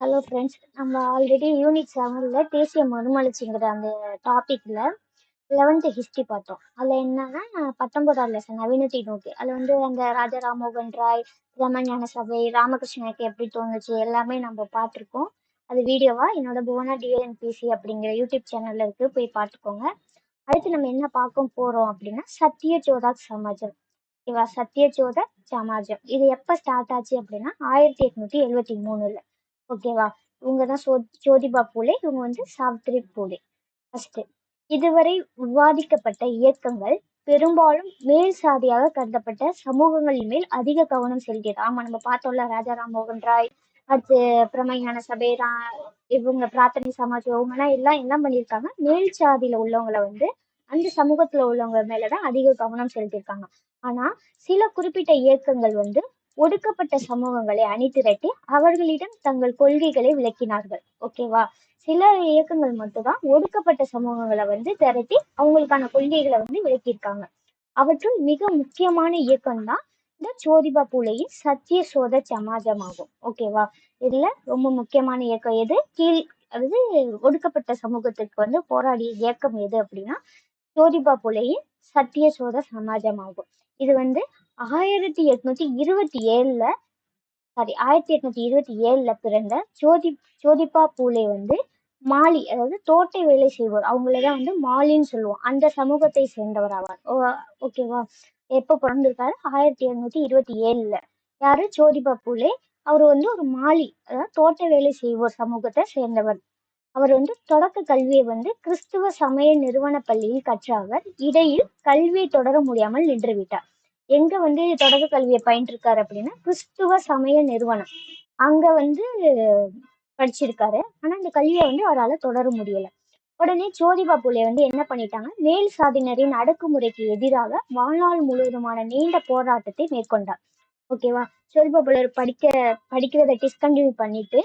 Hello friends நம்ம already unit செவனில் தேசிய மறுமலர்ச்சிங்கிற அந்த டாப்பிக்கில் லெவன்த்து ஹிஸ்ட்ரி பார்த்தோம். அதில் என்னன்னா பத்தொன்பதாவது லெசன் நவீனத்தை நோக்கி. அதில் வந்து அந்த ராஜா ராமோகன் ராய் ரமஞான சபை ராமகிருஷ்ணனுக்கு எப்படி தோணுச்சு எல்லாமே நம்ம பார்த்துருக்கோம். அது வீடியோவாக என்னோட புவனா டிஎன்பிசி அப்படிங்கிற யூடியூப் சேனலில் இருக்குது போய் பார்த்துக்கோங்க. அடுத்து நம்ம என்ன பார்க்க போகிறோம் அப்படின்னா சத்திய ஜோதா சமாஜம். இவா சத்திய சோத சமாஜம். இது எப்போ ஸ்டார்ட் ஆச்சு அப்படின்னா ஆயிரத்தி எட்நூற்றி எழுபத்தி மூணில். ஓகேவா இவங்க தான் சோ ஜோதிபா பூலே இவங்க வந்து சாவித்ரி பூலே. ஃபர்ஸ்ட் இதுவரை விவாதிக்கப்பட்ட இயக்கங்கள் பெரும்பாலும் மேல் சாதியாக கருதப்பட்ட சமூகங்களின் மேல் அதிக கவனம் செலுத்தியது. ஆமா நம்ம பார்த்தோம்ல ராஜா ராம்மோகன் ராய் அடுத்து பிரமையான சபை ரா இவங்க பிரார்த்தனை சமாஜ் இவங்கன்னா எல்லாம் என்ன பண்ணியிருக்காங்க? மேல் சாதியில உள்ளவங்களை வந்து அந்த சமூகத்துல உள்ளவங்க மேலதான் அதிக கவனம் செலுத்தியிருக்காங்க. ஆனா சில குறிப்பிட்ட இயக்கங்கள் வந்து ஒடுக்கப்பட்ட சமூகங்களை அணிதிரட்டி அவர்களிடம் தங்கள் கொள்கைகளை விளக்கினார்கள். ஓகேவா சில இயக்கங்கள் மட்டும்தான் ஒடுக்கப்பட்ட சமூகங்களை வந்து திரட்டி அவங்களுக்கான கொள்கைகளை வந்து விளக்கியிருக்காங்க. அவற்றுள் மிக முக்கியமான இயக்கம் தான் இந்த ஜோதிபா பூலேயின் சத்திய சோத சமாஜம் ஆகும். ஓகேவா இதுல ரொம்ப முக்கியமான இயக்கம் எது? கீழ் அதாவது ஒடுக்கப்பட்ட சமூகத்துக்கு வந்து போராடிய இயக்கம் எது அப்படின்னா ஜோதிபா பூலேயின் சத்திய சோத சமாஜம் ஆகும். இது வந்து ஆயிரத்தி எட்நூத்தி இருபத்தி ஏழுல சாரி ஆயிரத்தி எட்நூத்தி இருபத்தி ஏழுல பிறந்த ஜோதி ஜோதிபா பூலே வந்து மாலி அதாவது தோட்டை வேலை செய்வோர் அவங்களதான் வந்து மாலின்னு சொல்லுவோம். அந்த சமூகத்தை சேர்ந்தவர் ஆவார். ஓ- ஓகேவா? எப்ப பிறந்திருக்காரு? ஆயிரத்தி எழுநூத்தி இருபத்தி ஏழுல. யாரு? ஜோதிபா பூலே. அவர் வந்து ஒரு மாலி அதாவது தோட்ட வேலை செய்வோர் சமூகத்தை சேர்ந்தவர். அவர் வந்து தொடக்க கல்வியை வந்து கிறிஸ்துவ சமய நிறுவன பள்ளியில் கற்ற அவர். இடையில் கல்வியை தொடர முடியாமல் நின்று விட்டார். எங்க வந்து தொடக்க கல்வியை பயின்றிருக்காரு அப்படின்னா கிறிஸ்துவ சமய நிறுவனம். அங்க வந்து படிச்சிருக்காரு. ஆனா இந்த கல்வியை வந்து அவரால் தொடர முடியல. உடனே ஜோதிபா புலே வந்து என்ன பண்ணிட்டாங்க? மேல் சாதியினரின் அடக்குமுறைக்கு எதிராக வாழ்நாள் முழுவதுமான நீண்ட போராட்டத்தை மேற்கொண்டார். ஓகேவா ஜோதிபா புலே படிக்க படிக்கிறதை டிஸ்கண்டினியூ பண்ணிட்டு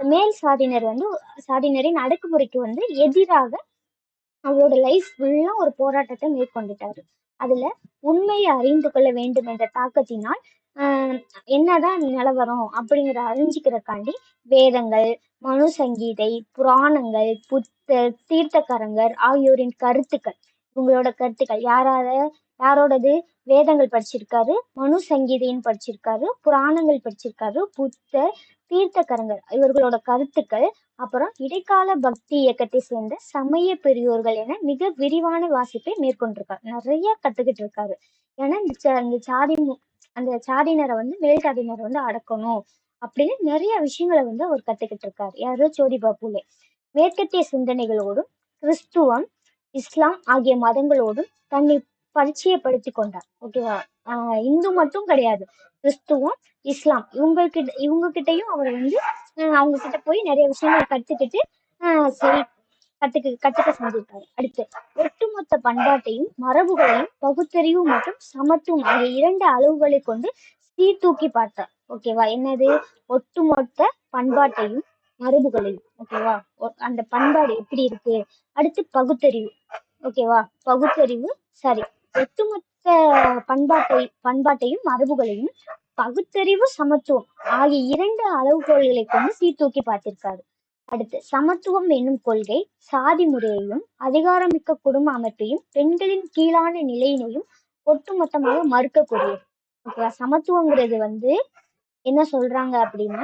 மேல் சாதியினர் வந்து சாதியினரின் அடக்குமுறைக்கு வந்து எதிராக அவரோட லைஃப் ஃபுல்லாக ஒரு போராட்டத்தை மேற்கொண்டுட்டார். அதில் உண்மையை அறிந்து கொள்ள வேண்டும் என்ற தாக்கத்தினால் என்னதான் நிலவரம் அப்படிங்கிற அறிஞ்சிக்கிறக்காண்டி வேதங்கள் மனு சங்கீதை புராணங்கள் புத்தர் தீர்த்தக்கரங்கர் ஆகியோரின் கருத்துக்கள் இவங்களோட கருத்துக்கள். யாரால யாரோடது? வேதங்கள் படிச்சிருக்காரு மனு சங்கீதைன்னு படிச்சிருக்காரு புராணங்கள் படிச்சிருக்காரு புத்தர் தீர்த்தக்கரங்கர் இவர்களோட கருத்துக்கள் அப்புறம் இடைக்கால பக்தி இயக்கத்தை சேர்ந்த சமய பெரியோர்கள் என மிக விரிவான வாசிப்பை மேற்கொண்டிருக்காரு. நிறைய கத்துக்கிட்டு இருக்காரு. ஏன்னா இந்த இந்த சாதி அந்த சாதியினரை வந்து மேல் சாதியினரை வந்து அடக்கணும் அப்படின்னு நிறைய விஷயங்களை வந்து அவர் கத்துக்கிட்டு இருக்காரு. யாரோ ஜோதிபா பாபுலே. மேற்கத்திய சிந்தனைகளோடும் கிறிஸ்துவம் இஸ்லாம் ஆகிய மதங்களோடும் தன்னை பரிச்சயப்படுத்தி கொண்டார். ஓகேவா ஆஹ் இந்து மட்டும் கிடையாது. கிறிஸ்துவம் இஸ்லாம். இவங்ககிட்ட இவங்க கிட்டயும் அவர் வந்து அவங்க கிட்ட போய் நிறைய விஷயங்களை கத்துக்கிட்டு ஆஹ் சரி கத்துக்க கத்துக்க செஞ்சிருக்காரு அடுத்து ஒட்டுமொத்த பண்பாட்டையும் மரபுகளையும் பகுத்தறிவு மற்றும் சமத்துவம் ஆகிய இரண்டு அளவுகளை கொண்டு சீர்தூக்கி பார்த்தார். ஓகேவா என்னது? ஒட்டுமொத்த பண்பாட்டையும் மரபுகளையும். ஓகேவா ஒ- அந்த பண்பாடு எப்படி இருக்கு? அடுத்து பகுத்தறிவு. ஓகேவா பகுத்தறிவு சரி. ஒட்டுமொத்த பண்பாட்டை பண்பாட்டையும் மரபுகளையும் பகுத்தறிவு சமத்துவம் ஆகிய இரண்டு அளவுகோல்களை கொண்டு சீர்தூக்கி பார்த்திருக்காரு. அடுத்து சமத்துவம் என்னும் கொள்கை சாதி முறையையும் அதிகாரமிக்க குடும்ப அமைப்பையும் பெண்களின் கீழான நிலையினையும் ஒட்டுமொத்தமாக மறுக்கக்கூடியது. ஓகேவா? சமத்துவங்கிறது வந்து என்ன சொல்றாங்க அப்படின்னா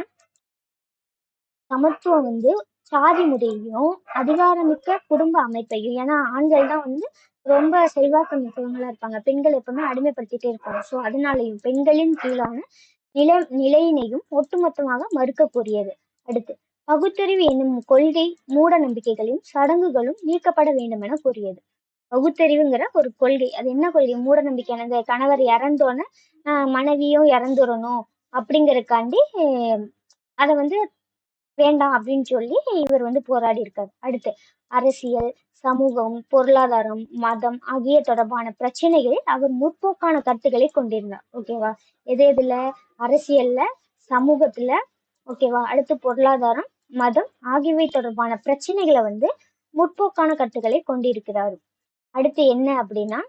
சமத்துவம் வந்து சாதி முறையையும் அதிகாரமிக்க குடும்ப அமைப்பையும். ஏன்னா ஆண்கள் தான் வந்து ரொம்ப செல்வாக்கு மிக்கவங்களா இருப்பாங்க. பெண்கள் எப்பவுமே அடிமைப்படுத்திட்டே இருப்பாங்க. ஸோ அதனாலையும் பெண்களின் கீழான நில நிலையினையும் ஒட்டுமொத்தமாக மறுக்கக்கூடியது. அடுத்து பகுத்தறிவு என்னும் கொள்கை மூட நம்பிக்கைகளையும் சடங்குகளும் நீக்கப்பட வேண்டும் என கூறியது. பகுத்தறிவுங்கிற ஒரு கொள்கை. அது என்ன கொள்கை? மூட நம்பிக்கை அந்த கணவர் இறந்தோன்னு மனைவியும் இறந்துடணும் அப்படிங்கறக்காண்டி அதை வந்து வேண்டாம் அப்படின்னு சொல்லி இவர் வந்து போராடி இருக்கார். அடுத்து அரசியல் சமூகம் பொருளாதாரம் மதம் ஆகிய தொடர்பான பிரச்சனைகளில் அவர் முற்போக்கான கருத்துக்களை கொண்டிருந்தார். ஓகேவா எது எதுல? அரசியல்ல சமூகத்துல ஓகேவா அடுத்து பொருளாதாரம் மதம் ஆகியவை தொடர்பான பிரச்சனைகளை வந்து முற்போக்கான கருத்துக்களை கொண்டிருக்கிறார். அடுத்து என்ன அப்படின்னா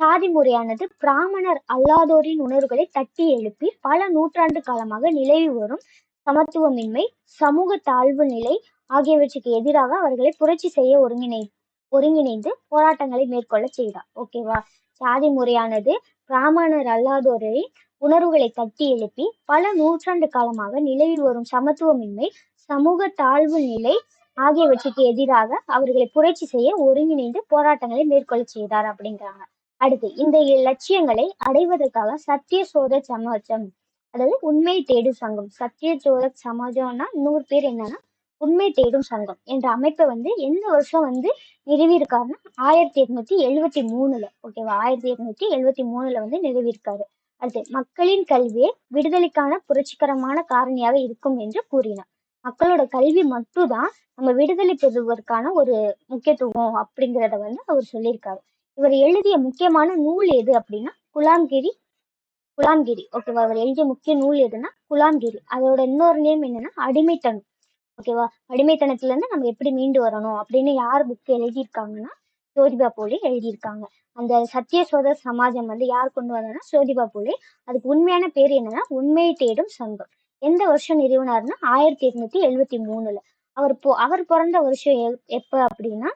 சாதி முறையானது பிராமணர் அல்லாதோரின் உணர்வுகளை தட்டி எழுப்பி பல நூற்றாண்டு காலமாக நிலவி வரும் சமத்துவமின்மை சமூக தாழ்வு நிலை ஆகியவற்றுக்கு எதிராக அவர்களை புரட்சி செய்ய ஒருங்கிணை ஒருங்கிணைந்து போராட்டங்களை மேற்கொள்ள செய்தார். ஓகேவா சாதி முறையானது பிராமணர் அல்லாதோரின் உணர்வுகளை தட்டி எழுப்பி பல நூற்றாண்டு காலமாக நிலவி வரும் சமத்துவமின்மை சமூக தாழ்வு நிலை ஆகியவற்றுக்கு எதிராக அவர்களை புரட்சி செய்ய ஒருங்கிணைந்து போராட்டங்களை மேற்கொள்ள செய்தார் அப்படிங்கிறாங்க. அடுத்து இந்த லட்சியங்களை அடைவதற்காக சத்திய சோத சமாஜம் அதாவது உண்மை தேடும் சங்கம். சத்திய சோத சமாஜம்னா இன்னொரு பேர் என்னன்னா உண்மை தேடும் சங்கம் என்ற அமைப்பை வந்து எந்த வருஷம் வந்து நிறுவியிருக்காருன்னா ஆயிரத்தி எட்நூத்தி எழுவத்தி மூணுல ஓகேவா ஆயிரத்தி எட்நூத்தி எழுவத்தி மூணுல வந்து நிறுவியிருக்காரு. அடுத்து மக்களின் கல்வியே விடுதலைக்கான புரட்சிகரமான காரணியாக இருக்கும் என்று கூறினார். மக்களோட கல்வி மட்டும்தான் நம்ம விடுதலை பெறுவதற்கான ஒரு முக்கியத்துவம் அப்படிங்கிறத வந்து அவர் சொல்லியிருக்காரு. இவர் எழுதிய முக்கியமான நூல் எது அப்படின்னா குலாம்கிரி குலாம்கிரி ஓகேவா அவர் எழுதிய முக்கிய நூல் எதுன்னா குலாம்கிரி அதோட இன்னொரு நேம் என்னன்னா அடிமைத்தனம். ஓகேவா அடிமைத்தனத்துல இருந்து நம்ம எப்படி மீண்டு வரணும் அப்படின்னு யார் புக் எழுதியிருக்காங்கன்னா ஜோதிபா போலே எழுதியிருக்காங்க. அந்த சத்தியசோத சமாஜம் வந்து யார் கொண்டு வந்தோம்னா ஜோதிபா போலே. அதுக்கு உண்மையான பேர் என்னன்னா உண்மை தேடும் சங்கம். எந்த வருஷம் நிறுவனார்னா ஆயிரத்தி எட்நூத்தி எழுபத்தி மூணுல. அவர் போ அவர் பிறந்த வருஷம் எப்ப அப்படின்னா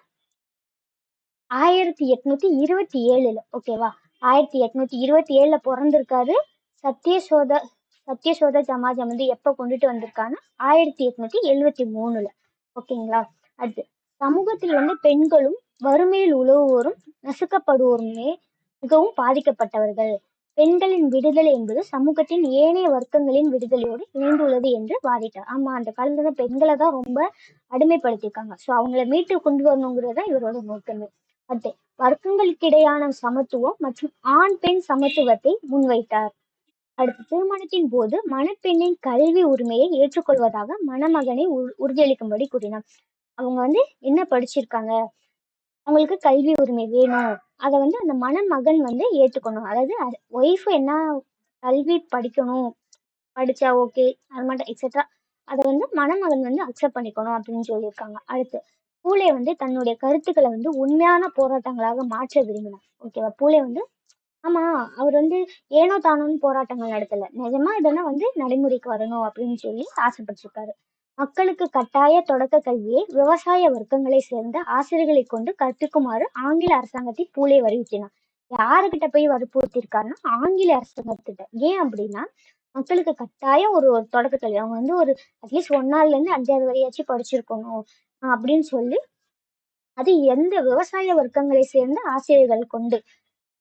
ஆயிரத்தி எட்நூத்தி இருபத்தி ஏழுல ஓகேவா ஆயிரத்தி எட்நூத்தி இருபத்தி ஏழுல பிறந்திருக்காரு சத்யசோத சத்யசோத சமாஜம் வந்து எப்ப கொண்டுட்டு வந்திருக்காங்கன்னா ஆயிரத்தி எட்நூத்தி எழுவத்தி மூணுல ஓகேங்களா அடுத்து சமூகத்தில் வந்து பெண்களும் வறுமையில் உழவுவோரும் நசுக்கப்படுவோருமே மிகவும் பாதிக்கப்பட்டவர்கள். பெண்களின் விடுதலை என்பது சமூகத்தின் ஏனைய வர்க்கங்களின் விடுதலையோடு இணைந்துள்ளது என்று வாதிட்டார். ஆமா அந்த காலத்துல பெண்களை தான் ரொம்ப அடிமைப்படுத்திருக்காங்க ஸோ அவங்கள மீட்டு கொண்டு வரணுங்கிறது தான் இவரோட நோக்கமே. அத்தை வர்க்கங்களுக்கிடையான சமத்துவம் மற்றும் ஆண் பெண் சமத்துவத்தை முன்வைத்தார். அடுத்து திருமணத்தின் போது மணப்பெண்ணின் கல்வி உரிமையை ஏற்றுக்கொள்வதாக மணமகனை உறுதியளிக்கும்படி கூறினார். அவங்க வந்து என்ன படிச்சிருக்காங்க? அவங்களுக்கு கல்வி உரிமை வேணும். அதை வந்து அந்த மணமகன் வந்து ஏற்றுக்கணும் அதாவது ஒய்ஃப் என்ன கல்வி படிக்கணும்? படிச்சா ஓகே அது மட்டும் எக்ஸெட்ரா அதை வந்து மணமகன் வந்து அக்செப்ட் பண்ணிக்கணும் அப்படின்னு சொல்லியிருக்காங்க. அடுத்து பூலே வந்து தன்னுடைய கருத்துக்களை வந்து உண்மையான போராட்டங்களாக மாற்ற விரும்பினார். ஓகேவா பூலே வந்து ஆமா அவர் வந்து ஏனோ தானோன்னு போராட்டங்கள் நடத்தல. நிஜமா இதெல்லாம் வந்து நடைமுறைக்கு வரணும் அப்படின்னு சொல்லி ஆசைப்பட்டிருக்காரு. மக்களுக்கு கட்டாய தொடக்க கல்வியை விவசாய வர்க்கங்களை சேர்ந்த ஆசிரியர்களை கொண்டு கற்பிக்குமாறு ஆங்கில அரசாங்கத்தை பூலே வலியுறுத்தினார். யாருக்கிட்ட போய் வற்புறுத்திருக்காருன்னா ஆங்கில அரசாங்கத்திட்ட. ஏன் அப்படின்னா மக்களுக்கு கட்டாயம் ஒரு தொடக்க கல்வி. அவங்க வந்து ஒரு அட்லீஸ்ட் ஒன்னால இருந்து அஞ்சாவது வரையாச்சும் படிச்சிருக்கணும். அப்படின்னு சொல்லி அது எந்த விவசாய வர்க்கங்களை சேர்ந்த ஆசிரியர்கள் கொண்டு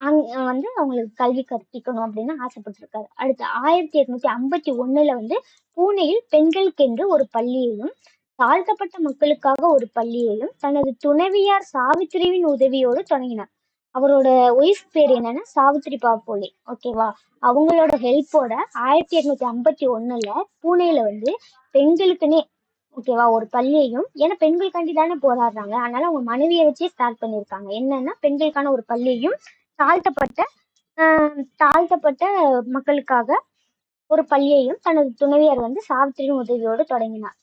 அங் வந்து அவங்களுக்கு கல்வி கற்பிக்கணும் அப்படின்னு ஆசைப்பட்டிருக்காரு. அடுத்து ஆயிரத்தி எட்நூத்தி ஐம்பத்தி ஒண்ணுல வந்து பூனேயில் பெண்களுக்கென்று ஒரு பள்ளியையும் தாழ்த்தப்பட்ட மக்களுக்காக ஒரு பள்ளியையும் தனது துணைவியார் சாவித்திரியின் உதவியோடு தொடங்கினார். அவரோட ஒய்ஃப் பேர் என்னன்னா சாவித்திரி பாப்போலே ஓகேவா அவங்களோட ஹெல்ப்போட ஆயிரத்தி எட்நூத்தி ஐம்பத்தி ஒண்ணுல பூனேல வந்து பெண்களுக்குன்னே ஓகேவா ஒரு பள்ளியையும் ஏன்னா பெண்களுக்காண்டி தானே போராடுறாங்க. அதனால அவங்க மனைவியை வச்சே ஸ்டார்ட் பண்ணியிருக்காங்க என்னன்னா பெண்களுக்கான ஒரு பள்ளியையும் தாழ்த்தப்பட்ட தாழ்த்தப்பட்ட மக்களுக்காக ஒரு பள்ளியையும் தனது துணைவியர் வந்து சாவித்திரியின் உதவியோடு தொடங்கினார்.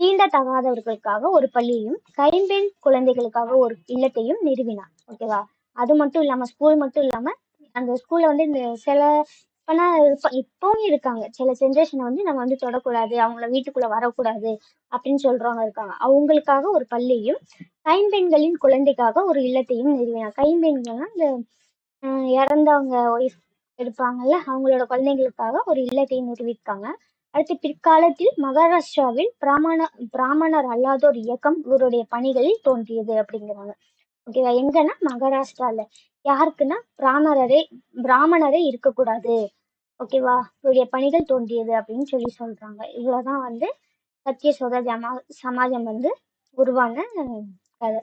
தீண்ட தகாதவர்களுக்காக ஒரு பள்ளியையும் கைம்பெண் குழந்தைகளுக்காக ஒரு இல்லத்தையும் நிறுவினார். ஓகேவா அது மட்டும் இல்லாம ஸ்கூல் மட்டும் இல்லாம அந்த ஸ்கூல்ல வந்து இந்த சில இப்பனா இப்பவும் இருக்காங்க. சில ஜென்ரேஷனை வந்து நம்ம வந்து தொடக்கூடாது அவங்கள வீட்டுக்குள்ள வரக்கூடாது அப்படின்னு சொல்றவங்க இருக்காங்க. அவங்களுக்காக ஒரு பள்ளியும் கைம்பெண்களின் குழந்தைக்காக ஒரு இல்லத்தையும் நிறுவினார் கைம்பெண்கள்னா இந்த இறந்தவங்க ஒய்ஃப் இருப்பாங்கல்ல அவங்களோட குழந்தைங்களுக்காக ஒரு இல்லத்தை நிறுவியிருக்காங்க. அடுத்து பிற்காலத்தில் மகாராஷ்டிராவில் பிராமண பிராமணர் அல்லாதோர் இயக்கம் இவருடைய பணிகளில் தோன்றியது அப்படிங்கிறாங்க. ஓகேவா எங்கன்னா மகாராஷ்டிரால. யாருக்குன்னா பிராமணரே பிராமணரே இருக்கக்கூடாது. ஓகேவா இவருடைய பணிகள் தோன்றியது அப்படின்னு சொல்லி சொல்றாங்க. இவ்வளவுதான் வந்து சத்திய சோதர ஜமா சமாஜம் வந்து உருவான கதை.